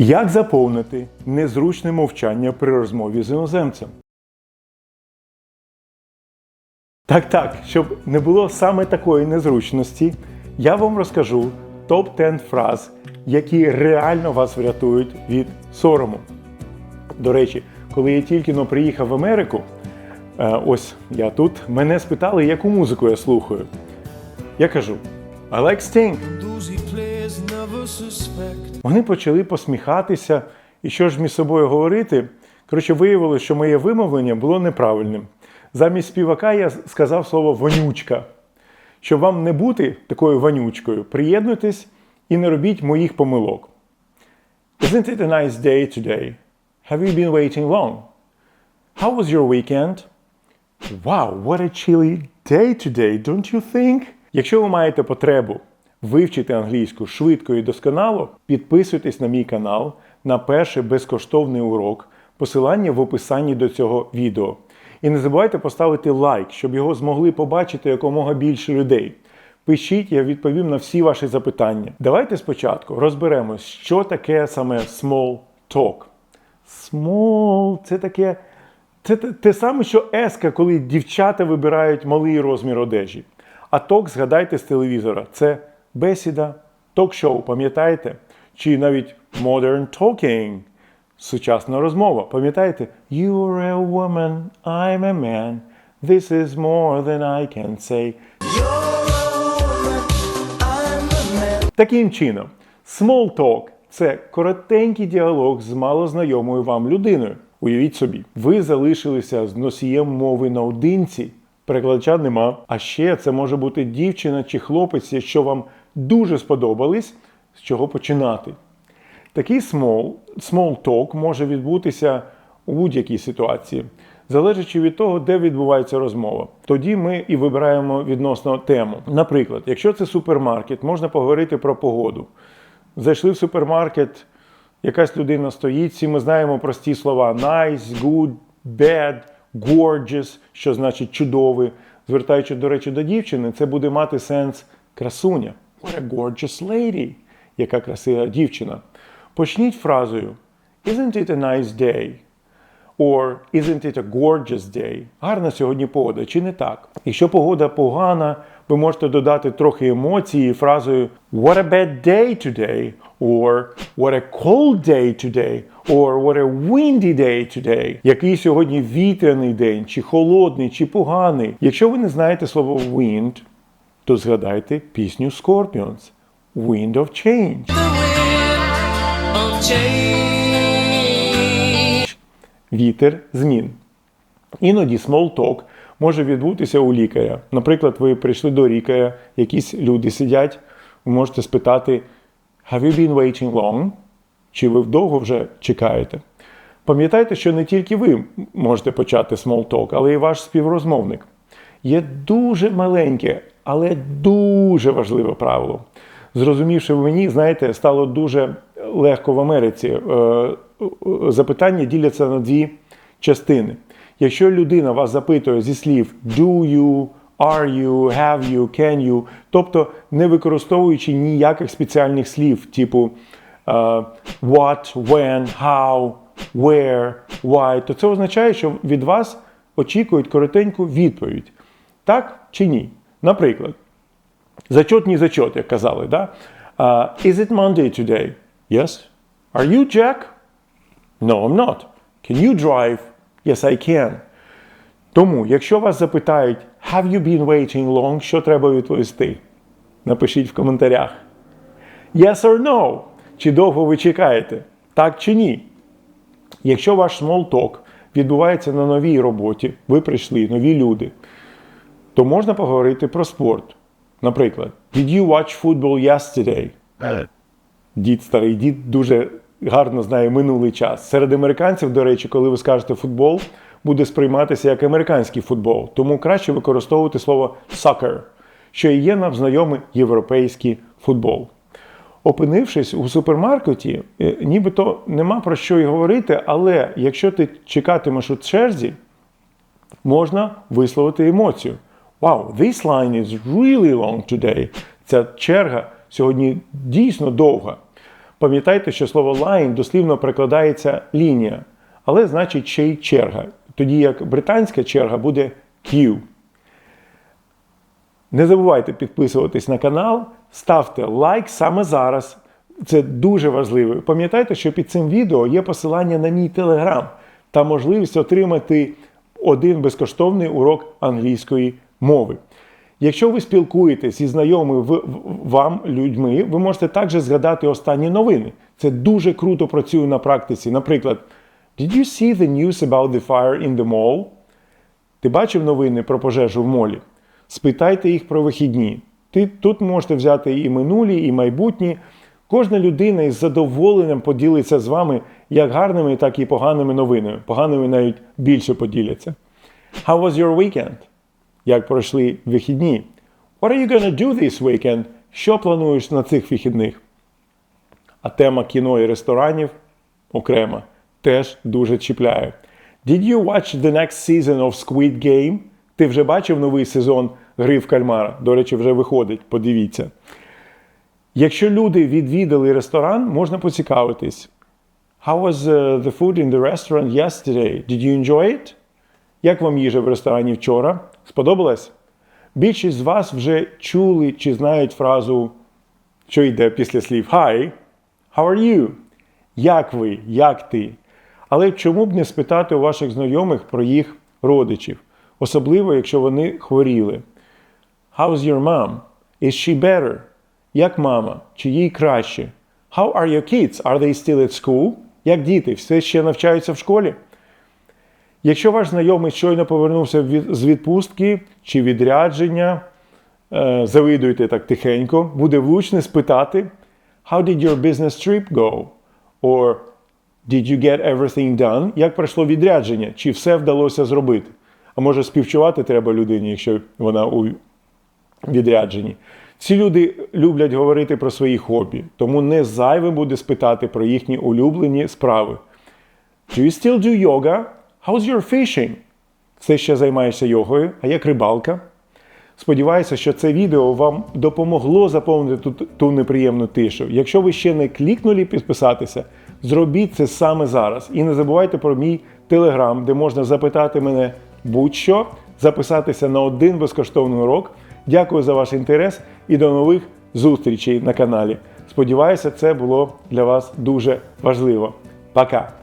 Як заповнити незручне мовчання при розмові з іноземцем? Так, так, щоб не було саме такої незручності, я вам розкажу топ-10 фраз, які реально вас врятують від сорому. До речі, коли я тільки но приїхав в Америку, е, ось я тут, мене спитали, яку музику я слухаю. Я кажу: I like Sting. Вони почали посміхатися, і що ж між собою говорити. Коротше, виявилося, що моє вимовлення було неправильним. Замість співака я сказав слово вонючка. Щоб вам не бути такою вонючкою, приєднуйтесь і не робіть моїх помилок. Isn't it a nice day today? Have you been waiting long? How was your weekend? Wow, what a chilly day today, don't you think? Якщо ви маєте потребу вивчити англійську швидко і досконало, підписуйтесь на мій канал на перший безкоштовний урок, посилання в описанні до цього відео. І не забувайте поставити лайк, щоб його змогли побачити якомога більше людей. Пишіть, я відповім на всі ваші запитання. Давайте спочатку розберемось, що таке саме small talk. Small – це таке. Це те, саме, що еска, коли дівчата вибирають малий розмір одежі. А ток, згадайте з телевізора, це бесіда, ток-шоу, пам'ятаєте? Чи навіть modern talking, сучасна розмова. Пам'ятаєте? You're a woman, I'm a man. This is more than I can say. Таким чином, small talk – це коротенький діалог з малознайомою вам людиною. Уявіть собі, ви залишилися з носієм мови наодинці, перекладача нема. А ще це може бути дівчина чи хлопець, якщо вам дуже сподобались, з чого починати. Такий small, small talk може відбутися у будь-якій ситуації, залежачи від того, де відбувається розмова. Тоді ми і вибираємо відносно тему. Наприклад, якщо це супермаркет, можна поговорити про погоду. Зайшли в супермаркет, якась людина стоїть, всі ми знаємо прості слова: nice, good, bad, gorgeous, що значить чудовий. Звертаючи, до речі, до дівчини, це буде мати сенс красуня. What a gorgeous lady! Яка красива дівчина. Почніть фразою Isn't it a nice day? Or Isn't it a gorgeous day? Гарна сьогодні погода, чи не так? Якщо погода погана, ви можете додати трохи емоції фразою What a bad day today? Or What a cold day today? Or What a windy day today? Який сьогодні вітряний день, чи холодний, чи поганий. Якщо ви не знаєте слово wind, то згадайте пісню Scorpions Wind of Change. The wind of change. вітер змін. Іноді small talk може відбутися у лікаря. Наприклад, ви прийшли до лікаря, якісь люди сидять, ви можете спитати Have you been waiting long? Чи ви довго вже чекаєте? Пам'ятайте, що не тільки ви можете почати small talk, але й ваш співрозмовник. Є дуже маленьке, але дуже важливе правило. Зрозумівши мені, знаєте, стало дуже легко в Америці. Е, е, Запитання діляться на дві частини. Якщо людина вас запитує зі слів do you, are you, have you, can you, тобто не використовуючи ніяких спеціальних слів, типу е, what, when, how, where, why, то це означає, що від вас очікують коротеньку відповідь. Так чи ні? Наприклад, Зачетний зачет, як казали, да? Uh, is it Monday today? Yes. Are you Jack? No, I'm not. Can you drive? Yes, I can. Тому, якщо вас запитають, have you been waiting long, що треба відповісти? Напишіть в коментарях. Yes or no? Чи довго ви чекаєте? Так чи ні? Якщо ваш small talk відбувається на новій роботі, ви прийшли, нові люди, то можна поговорити про спорт. Наприклад, Did you watch football yesterday? Дід старий дід дуже гарно знає минулий час. Серед американців, до речі, коли ви скажете футбол, буде сприйматися як американський футбол. Тому краще використовувати слово soccer, що і є нам знайомий європейський футбол. Опинившись у супермаркеті, е, нібито нема про що й говорити, але якщо ти чекатимеш у черзі, можна висловити емоцію. Wow, this line is really long today. Ця черга сьогодні дійсно довга. Пам'ятайте, що слово line дослівно перекладається лінія, але значить ще й черга. Тоді як британська черга буде queue. Не забувайте підписуватись на канал, ставте лайк саме зараз. Це дуже важливо. Пам'ятайте, що під цим відео є посилання на мій телеграм та можливість отримати один безкоштовний урок англійської мови. Якщо ви спілкуєтесь із знайомими вам людьми, ви можете також згадати останні новини. Це дуже круто працює на практиці. Наприклад, Did you see the news about the fire in the mall? Ти бачив новини про пожежу в молі? Спитайте їх про вихідні. Ти тут можете взяти і минулі, і майбутні. Кожна людина із задоволенням поділиться з вами як гарними, так і поганими новинами. Поганими навіть більше поділяться. How was your weekend? Як пройшли вихідні? What are you gonna do this weekend? Що плануєш на цих вихідних? А тема кіно і ресторанів окрема теж дуже чіпляє. Did you watch the next season of Squid Game? Ти вже бачив новий сезон Гри в кальмара? До речі, вже виходить, подивіться. Якщо люди відвідали ресторан, можна поцікавитись. How was uh, the food in the restaurant yesterday? Did you enjoy it? Як вам їжа в ресторані вчора? Сподобалась? Більшість з вас вже чули чи знають фразу, що йде після слів Hi, how are you? Як ви? Як ти? Але чому б не спитати у ваших знайомих про їх родичів, особливо якщо вони хворіли? How's your mom? Is she better? Як мама? Чи їй краще? How are your kids? Are they still at school? Як діти? Все ще навчаються в школі? Якщо ваш знайомий щойно повернувся з відпустки чи відрядження, е, завидуйте так тихенько, буде влучне спитати How did your business trip go? Or Did you get everything done? Як пройшло відрядження? Чи все вдалося зробити? А може співчувати треба людині, якщо вона у відрядженні. Всі люди люблять говорити про свої хобі, тому не зайвим буде спитати про їхні улюблені справи. Do you still do yoga? How's your fishing? Все ще займаєшся йогою, а як рибалка? Сподіваюся, що це відео вам допомогло заповнити ту, ту неприємну тишу. Якщо ви ще не клікнули підписатися, зробіть це саме зараз. І не забувайте про мій телеграм, де можна запитати мене будь-що, записатися на один безкоштовний урок. Дякую за ваш інтерес і до нових зустрічей на каналі. Сподіваюся, це було для вас дуже важливо. Пока!